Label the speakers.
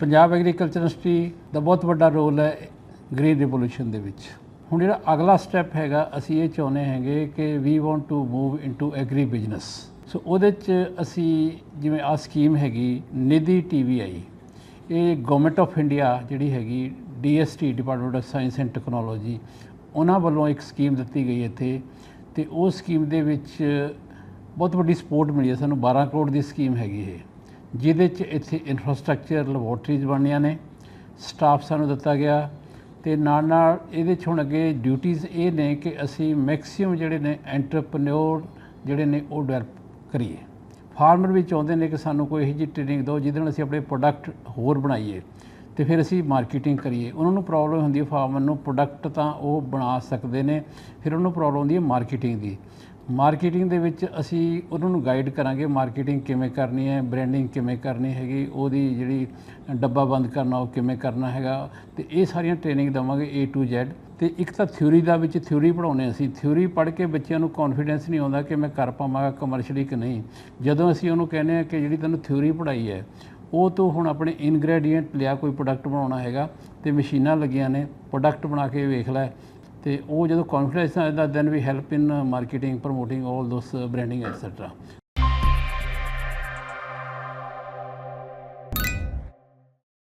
Speaker 1: Punjab agriculture industry ਦਾ ਬਹੁਤ ਵੱਡਾ role ਹੈ ਗ੍ਰੀਨ ਰਿਵੋਲੂਸ਼ਨ ਦੇ ਵਿੱਚ। ਹੁਣ ਜਿਹੜਾ ਅਗਲਾ ਸਟੈਪ ਹੈਗਾ, ਅਸੀਂ ਇਹ ਚਾਹੁੰਦੇ ਹੈਗੇ ਕਿ we want to move into agri business so ਉਹਦੇ 'ਚ ਅਸੀਂ ਜਿਵੇਂ ਆ ਸਕੀਮ ਹੈਗੀ, ਨਿਧੀ ਟੀਵੀਆਈ ਇਹ ਗਵਰਨਮੈਂਟ ਆਫ ਇੰਡੀਆ ਜਿਹੜੀ ਹੈਗੀ DST department of science and technology ਉਹਨਾਂ ਵੱਲੋਂ ਇੱਕ ਸਕੀਮ ਦਿੱਤੀ ਗਈ ਇੱਥੇ। ਤੇ ਉਹ ਸਕੀਮ ਦੇ ਵਿੱਚ ਬਹੁਤ ਵੱਡੀ ਸਪੋਰਟ ਮਿਲੀ ਹੈ ਸਾਨੂੰ 12 ਕਰੋੜ ਦੀ ਸਕੀਮ ਹੈਗੀ ਇਹ। ਜਿਹਦੇ 'ਚ ਇੱਥੇ ਇਨਫਰਾਸਟ੍ਰਕਚਰ ਲੈਬੋਰਟਰੀਜ਼ ਬਣਨੀਆਂ ਨੇ ਸਟਾਫ ਸਾਨੂੰ ਦਿੱਤਾ ਗਿਆ ਤੇ ਨਾਲ ਨਾਲ ਇਹਦੇ 'ਚ ਹੁਣ ਅੱਗੇ ਡਿਊਟੀਆਂ ਇਹ ਨੇ ਕਿ ਅਸੀਂ ਮੈਕਸਿਮਮ ਜਿਹੜੇ ਨੇ ਐਂਟਰਪ੍ਰੈਨਿਓਰ ਜਿਹੜੇ ਨੇ ਉਹ ਡਿਵੈਲਪ ਕਰੀਏ। ਫਾਰਮਰ ਵੀ ਚਾਹੁੰਦੇ ਨੇ ਕਿ ਸਾਨੂੰ ਕੋਈ ਇਹੋ ਜਿਹੀ ਟ੍ਰੇਨਿੰਗ ਦਿਓ ਜਿਹਦੇ ਨਾਲ ਅਸੀਂ ਆਪਣੇ ਪ੍ਰੋਡਕਟ ਹੋਰ ਬਣਾਈਏ। ਤੇ ਫਿਰ ਅਸੀਂ ਮਾਰਕੀਟਿੰਗ ਕਰੀਏ। ਉਹਨਾਂ ਨੂੰ ਪ੍ਰੋਬਲਮ ਹੁੰਦੀ ਹੈ ਫਾਰਮਰ ਨੂੰ ਪ੍ਰੋਡਕਟ ਤਾਂ ਉਹ ਬਣਾ ਸਕਦੇ ਨੇ, ਫਿਰ ਉਹਨੂੰ ਪ੍ਰੋਬਲਮ ਹੁੰਦੀ ਹੈ ਮਾਰਕੀਟਿੰਗ ਦੀ। ਮਾਰਕੀਟਿੰਗ ਦੇ ਵਿੱਚ ਅਸੀਂ ਉਹਨਾਂ ਨੂੰ ਗਾਈਡ ਕਰਾਂਗੇ ਮਾਰਕੀਟਿੰਗ ਕਿਵੇਂ ਕਰਨੀ ਹੈ ਬ੍ਰਾਂਡਿੰਗ ਕਿਵੇਂ ਕਰਨੀ ਹੈਗੀ, ਉਹਦੀ ਜਿਹੜੀ ਡੱਬਾ ਬੰਦ ਕਰਨਾ, ਉਹ ਕਿਵੇਂ ਕਰਨਾ ਹੈਗਾ। ਤੇ ਇਹ ਸਾਰੀਆਂ ਟ੍ਰੇਨਿੰਗ ਦਵਾਂਗੇ A to Z ਤੇ ਇੱਕ ਤਾਂ ਥਿਊਰੀ ਦਾ ਵਿੱਚ ਥਿਊਰੀ ਪੜਾਉਨੇ ਅਸੀਂ। ਥਿਊਰੀ ਪੜ੍ਹ ਕੇ ਬੱਚਿਆਂ ਨੂੰ ਕੌਨਫੀਡੈਂਸ ਨਹੀਂ ਆਉਂਦਾ ਕਿ ਮੈਂ ਕਰ ਪਾਵਾਂਗਾ ਕਮਰਸ਼ੀਅਲੀ ਕਿ ਨਹੀਂ। ਜਦੋਂ ਅਸੀਂ ਉਹਨੂੰ ਕਹਿੰਦੇ ਆ ਕਿ ਜਿਹੜੀ ਤੈਨੂੰ ਥਿਊਰੀ ਪੜਾਈ ਹੈ ਉਹ ਤੋਂ ਹੁਣ ਆਪਣੇ ਇਨਗਰੀਡੀਐਂਟ ਲਿਆ, ਕੋਈ ਪ੍ਰੋਡਕਟ ਬਣਾਉਣਾ ਹੈਗਾ ਤੇ ਮਸ਼ੀਨਾਂ ਲੱਗੀਆਂ ਨੇ ਪ੍ਰੋਡਕਟ ਬਣਾ ਕੇ ਵੇਖ ਲੈ ਤੇ ਉਹ ਜਦੋਂ ਕੌਨਫੀਡੈਂਸ ਆਉਂਦਾ then we help in marketing promoting all those branding etcetera